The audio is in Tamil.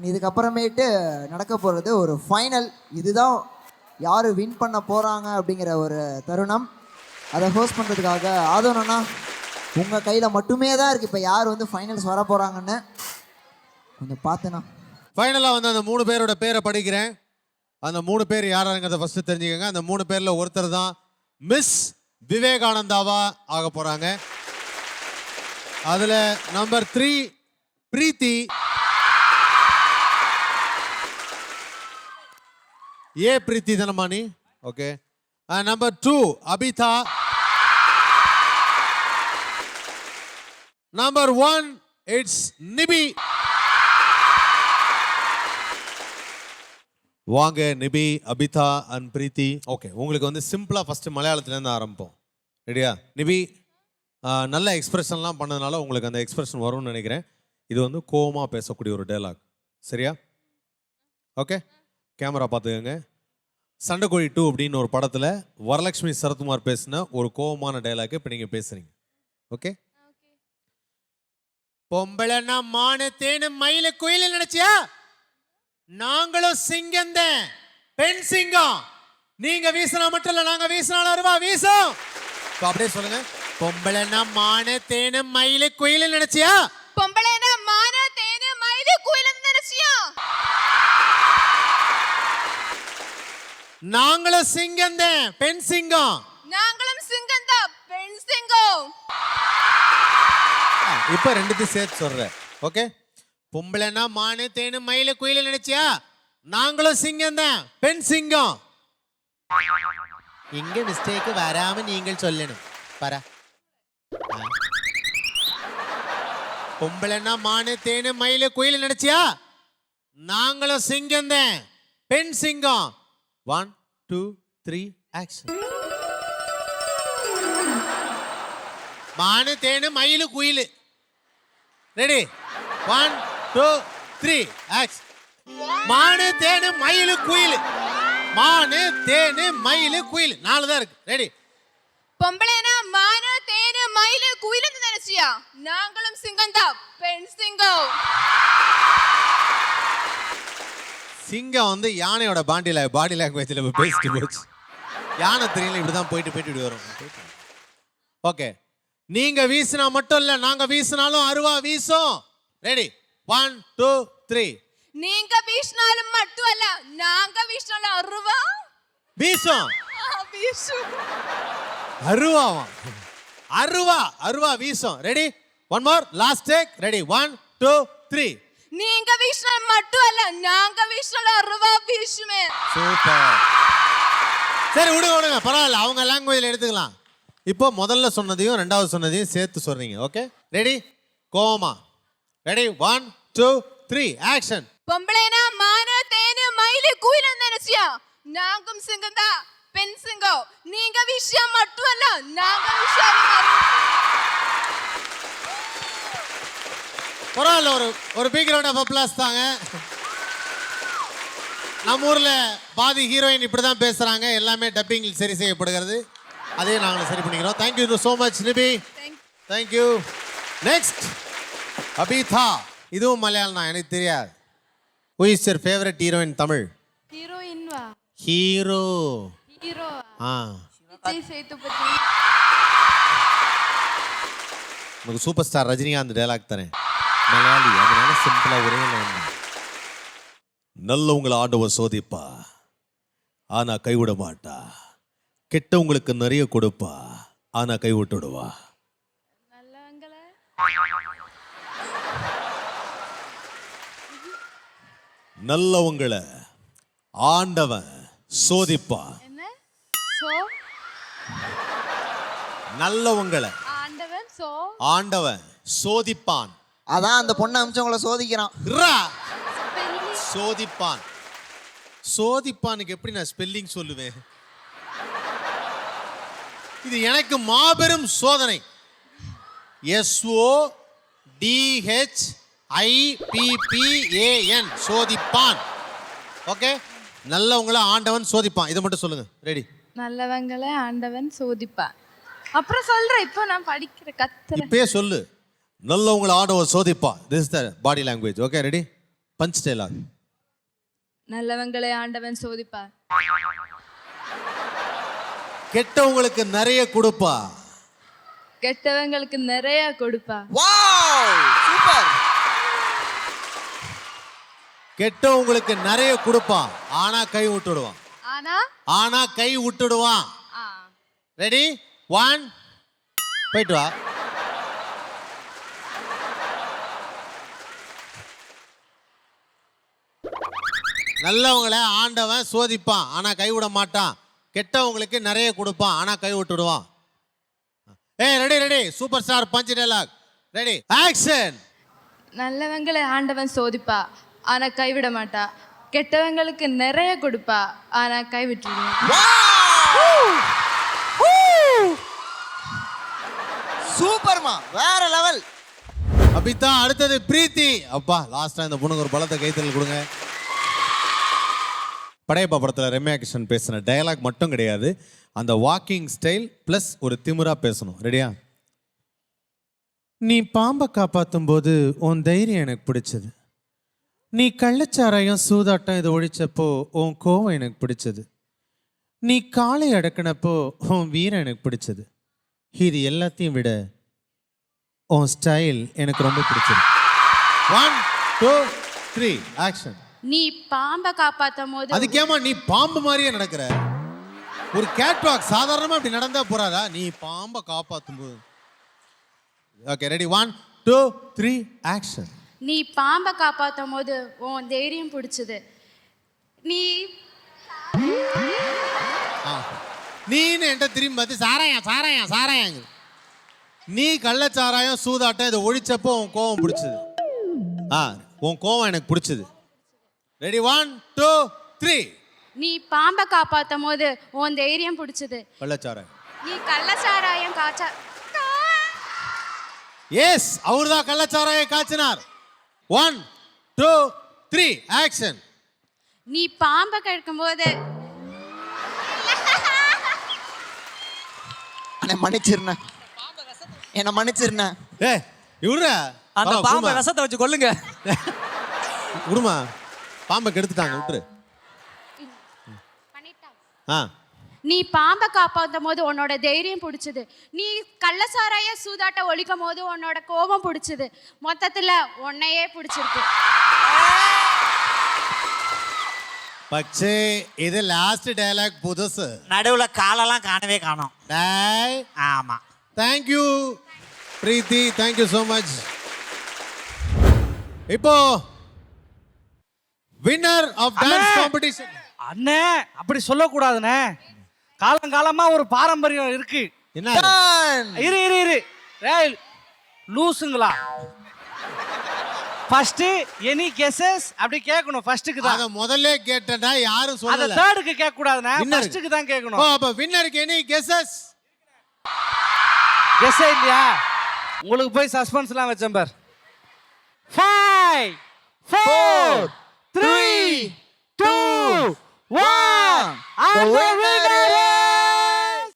அண்ட் இதுக்கப்புறமேட்டு நடக்க போகிறது ஒரு ஃபைனல் இதுதான் யார் வின் பண்ண போகிறாங்க அப்படிங்கிற ஒரு தருணம். அதை ஹோஸ்ட் பண்ணுறதுக்காக ஆதவனா உங்கள் கையில் மட்டுமே தான் இருக்குது இப்போ யார் வந்து ஃபைனல்ஸ் வர போகிறாங்கன்னு கொஞ்சம் பார்த்துண்ணா ஃபைனலாக வந்து அந்த மூணு பேரோட பேரை படிக்கிறேன். அந்த மூணு பேர் யாராங்கிறத ஃபஸ்ட்டு தெரிஞ்சுக்கோங்க. அந்த மூணு பேரில் ஒருத்தர் தான் மிஸ் விவேகானந்தாவா ஆக போகிறாங்க அதில் நம்பர் த்ரீ பிரீத்தி ஏ பிரீத்தி தானம்மா நீ okay number two Abitha. Number one it's Nibi வாங்க நிபி அபிதா அண்ட் பிரீத்தி. ஓகே உங்களுக்கு வந்து சிம்பிளாக ஃபஸ்ட்டு மலையாளத்துலேருந்து ஆரம்பிப்போம். ரெடியா நிபி நல்ல எக்ஸ்பிரஷன்லாம் பண்ணதுனால உங்களுக்கு அந்த எக்ஸ்பிரஷன் வரும்னு நினைக்கிறேன். இது வந்து கோவமாக பேசக்கூடிய ஒரு டைலாக் சரியா? ஓகே கேமரா பார்த்துக்கோங்க. சண்டைக்கோழி டூ அப்படின்னு ஒரு படத்தில் வரலட்சுமி சரத்குமார் பேசின ஒரு கோவமான டைலாக் இப்போ நீங்கள் பேசுகிறீங்க ஓகே பொம்பளைன்னா மானு தேனு மயில குயில் நினைச்சியா? நாங்களும் சிங்கம் தான். பெண் சிங்கம். நீங்க வீசினா மட்டும் இல்ல நாங்க வீசினாலும் அருவா வீசும். இப்ப அப்படியே சொல்லுங்க. பொம்பளைன்னா மானு தேனு மயிலு குயில் நினைச்சியா? நாங்களும் சிங்கம் தான் பெண் சிங்கம். நாங்களும் சிங்கம் தான் பெண் சிங்கம். இப்ப ரெண்டுத்தையும் சேர்த்து சொல்றேன். ஓகே பொம்பளைனா மானு தேனு மயில குயில நினைச்சியா? நாங்களும் சிங்கம் தான் பெண் சிங்கம். இங்க மிஸ்டேக் வராம நீங்கள் சொல்லணும். பர. பொம்பளைனா மானு தேனு மயில குயில நினைச்சியா? நாங்களும் சிங்கம் தான் பெண் சிங்கம். ஒன் டூ த்ரீ ஆக்ஷன் மானு தேனு மயிலு குயிலு ready one two three action மானு தேனு மயிலு குயில் மானு தேனு மயிலு குயில் நாலு தான் இருக்கு ரெடி பொம்பளைனா மானு தேனு மயிலு குயிலுன்னு நினைச்சியா நாங்களும் சிங்கம் தான் பெண் சிங்கம் சிங்கம் வந்து யானையோட பாண்டியில் பாடி லாங்குவேஜில் பேசிட்டு போச்சு. யானை தெரியல இப்படி தான் போயிட்டு போயிட்டு இப்படி வரும். ஓகே நீங்க வீசினா மட்டும் இல்ல நாங்க வீசினாலும் அருவா வீசும். ரெடி ஒன் டூ த்ரீ நீங்க வீசினாலும் மட்டும் அல்ல நாங்க வீசினாலும் அருவா? வீசும். வீசும். அருவாவா? அருவா அருவா வீசும். Ready one more last take ready one two three நீங்க வீசினாலும் மட்டும் அல்ல நாங்க வீசினாலும் அருவா வீசுமே சூப்பர். சரி விடுங்க விடுங்க. பரவாயில்ல அவங்க லாங்குவேஜில் எடுத்துக்கலாம். இப்போ முதல்ல சொன்னதையும் ரெண்டாவது சொன்னதையும் சேர்த்து சொல்றீங்க okay ready coma ready one two three action பொம்பளைனா மான தேனு மயிலு குயிலன்னு நினைச்சியா நாங்கும் சிங்கம் தான் பெண் சிங்கம். நீங்க விஷயம் மட்டும் அல்ல நாங்க விஷயம் பரவாயில்ல ஒரு ஒரு பிக் ரவுண்ட் ஆஃப் அப்ளாஸ் தாங்க. நம்ம ஊரில் பாதி ஹீரோயின் இப்படி தான் பேசுகிறாங்க எல்லாமே டப்பிங்கில் சரி செய்யப்படுகிறது. அதையும் நாங்கள் சரி பண்ணிக்கிறோம். Thank you so much Nibi thank you next Abitha இதுவும் மலையாளம் தான் எனக்கு தெரியாது. Who is your favourite heroine Tamil? Heroine hero hero ஆ. உனக்கு சூப்பர் ஸ்டார் ரஜினிகாந்த் டைலாக் தரேன். மலையாளி. அதனால சிம்பிளாக ஒரே லைன் நல்லவங்களை ஆண்டவன் சோதிப்பா. ஆனா கைவிட மாட்டா. கெட்டவங்களுக்கு நிறைய கொடுப்பா. ஆனா கைவிட்டுடுவா. நல்லவங்கள? நல்லவங்களை ஆண்டவன் சோதிப்பா. நல்லவங்களை ஆண்டவன் சோ? ஆண்டவன் சோதிப்பான். அதான் அந்த பொண்ணை அமிச்சவங்கள சோதிக்கிறான். ரா. சோதிப்பான். சோதிப்பானுக்கு எப்படி நான் ஸ்பெல்லிங் சொல்லுவேன்? இது எனக்கு மாபெரும் சோதனை. எஸ்ஓ டிஹெச் ஐபிபிஏஎன் சோதிப்பான். ஓகே? நல்லவங்கள ஆண்டவன் சோதிப்பான். இதை மட்டும் சொல்லுங்க. ரெடி நல்லவங்களை ஆண்டவன் சோதிப்பான். அப்புறம் சொல்றேன். இப்போ நான் படிக்கிற கத்துறேன் இப்பயே சொல்லு. நல்லவங்கள ஆண்டவன் சோதிப்பான் this the body language okay ready punch dialogue நல்லவங்களை ஆண்டவன் சோதிப்பார். கெட்டவங்களுக்கு நிறைய கொடுப்பா. கெட்டவங்களுக்கு நிறைய கொடுப்பா. வாவ் சூப்பர் கெட்டவங்களுக்கு நிறைய கொடுப்பான் ஆனா கை விட்டுடுவான். ஆனா? ஆனா கை விட்டுடுவான். ரெடி ஒன் போயிட்டு வா. நல்லவங்களை ஆண்டவன் சோதிப்பான் ஆனா கை விட மாட்டான். கெட்டவங்களுக்கு நிறைய கொடுப்பான் ஆனா கை விட்டுடுவான் ஏய் ready ready super star punch dialogue ready action நல்லவங்களை ஆண்டவன் சோதிப்பா ஆனா கைவிட மாட்டா. கெட்டவங்களுக்கு நிறைய கொடுப்பா ஆனா கை விட்டுடுவா சூப்பர்மா வேற லெவல் அபிதான் அடுத்தது பிரீத்தி. அப்பா லாஸ்டா இந்த பொண்ணுக்கு ஒரு பலத்தை கைத்தல் கொடுங்க. படையப்பா படத்தில் ரம்யா கிருஷ்ணன் பேசின டயலாக் மட்டும் கிடையாது. அந்த வாக்கிங் ஸ்டைல் ப்ளஸ் ஒரு திமுறா பேசணும். ரெடியா நீ பாம்பை காப்பாற்றும் போது உன் தைரியம் எனக்கு பிடிச்சது. நீ கள்ளச்சாராயம் சூதாட்டம் இதை ஒழிச்சப்போ உன் கோவம் எனக்கு பிடிச்சது. நீ காலை அடக்கினப்போ உன் வீரம் எனக்கு பிடிச்சது. இது எல்லாத்தையும் விட உன் ஸ்டைல் எனக்கு ரொம்ப பிடிச்சது. ஒன் டூ த்ரீ ஆக்ஷன் நீ பாம்பை காப்பாத்தும் போது அதுக்கேமா நீ பாம்பு மாதிரியே நடக்கிற. ஒரு கேட்வாக் சாதாரணமா இப்படி நடந்தா போறாதா? நீ பாம்பை காப்பாத்தும் போது okay ready one two three action நீ பாம்பை காப்பாத்தும் போது உன் தைரியம் பிடிச்சது. நீ நீன்னு என்கிட்ட திரும்பி பார்த்து சாராயம் சாராயம் சாராயங்க நீ கள்ளச்சாராயம் சூதாட்டம் இதை ஒழிச்சப்போ உன் கோவம் பிடிச்சது. ஆ உன் கோவம் எனக்கு பிடிச்சது. ரெடி ஒன் டூ த்ரீ நீ பாம்பை காப்பாத்தும் போது உன் தைரியம் பிடிச்சது. கள்ளச்சாராயம். நீ கள்ளச்சாராயம் காய்ச்சா எஸ் அவர் தான் கள்ளச்சாராயம் காய்ச்சினார் ஒன் டூ த்ரீ ஆக்ஷன் நீ பாம்பை கேட்கும் போது அண்ணே மன்னிச்சிருண்ணேன் என்னை மன்னிச்சிருண்ணேன் ஏ இவரு அந்த பாம்பை விஷத்தை வச்சு கொல்லுங்க. விடுமா பாம்பை கெடுத்துட்டாங்க விட்டுரு ஆ நீ பாம்பை காப்பாத்தும் போது உன்னோட தைரியம் பிடிச்சது நீ கள்ளச்சாராய சூதாட்ட ஒழிக்கும் போது உன்னோட கோபம் பிடிச்சது மொத்தத்துல உன்னையே பிடிச்சிருக்கு പക്ഷേ ഇത് ലാസ്റ്റ് ഡയലോഗ് പുതുസ് நடுவுல காலெல்லாம் காணவே காணோம் ഡായ് ஆமா thank you Preethi thank you so much ഇപ്പോ வின்னர் ஆஃப் டான்ஸ் காம்படிஷன் அண்ணே அப்படி சொல்லக்கூடாதுண்ணே. காலங்காலமா ஒரு பாரம்பரியம் இருக்கு. என்ன? இரு இரு இரு. ஏய் லூசுங்களா? ஃபர்ஸ்ட் எனி கெசஸ் அப்படி கேட்கணும் ஃபர்ஸ்ட்க்கு தான். அத முதல்ல கேட்டனா யாரும் சொல்லல. அத தேர்டுக்கு கேட்க கூடாதுனா ஃபர்ஸ்ட்க்கு தான் கேட்கணும். அப்ப வின்னருக்கு எனி கெசஸ் கெஸ் இல்லையா? உங்களுக்கு போய் சஸ்பென்ஸ்லாம் வச்சேன் பார். 5 4 three, two, one. I'm the winner.